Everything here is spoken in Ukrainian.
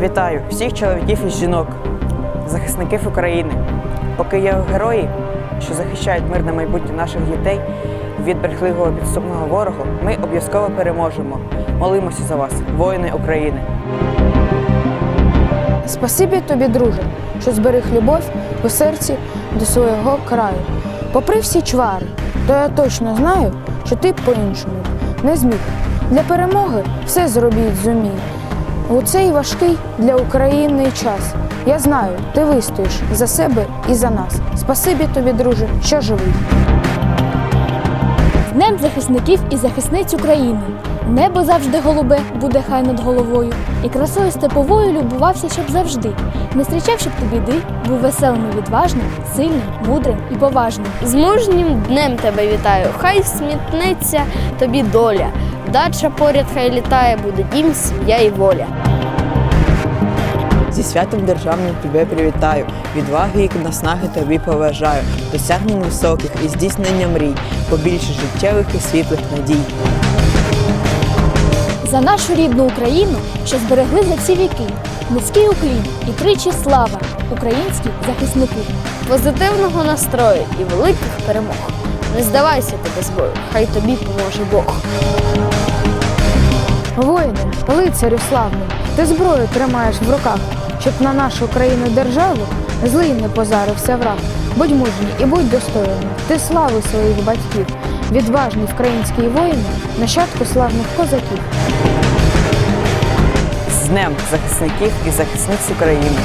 Вітаю всіх чоловіків і жінок, захисників України. Поки є герої, що захищають мирне майбутнє наших дітей від брехливого підступного ворога, ми обов'язково переможемо. Молимося за вас, воїни України. Спасибі тобі, друже, що зберіг любов у серці до свого краю. Попри всі чвари, то я точно знаю, що ти по-іншому не зміг. Для перемоги все зробіть зумій. У цей важкий для України час. Я знаю, ти вистоїш за себе і за нас. Спасибі тобі, друже, що живий. Днем захисників і захисниць України. Небо завжди голубе буде хай над головою. І красою степовою любувався, щоб завжди. Не зустрічав, щоб ти біди, був веселим і відважним, сильним, мудрим і поважним. З мужнім днем тебе вітаю. Хай смітнеться тобі доля. Дача поряд хай літає, буде дім, сім'я і воля. Зі святом державним тебе привітаю, відваги і наснаги тобі поважаю, досягнень високих і здійснення мрій, побільше життєвих і світлих надій. За нашу рідну Україну, що зберегли за всі віки. Низький уклін і тричі слава українські захисники. Позитивного настрою і великих перемог. Не здавайся ти без бою, хай тобі поможе Бог. Лицарю славний, ти зброю тримаєш в руках, щоб на нашу країну державу злий не позарився враг. Будь мужній і будь достойний, Ти слави своїх батьків, відважний український воїн, нащадку славних козаків. З Днем захисників і захисниць України.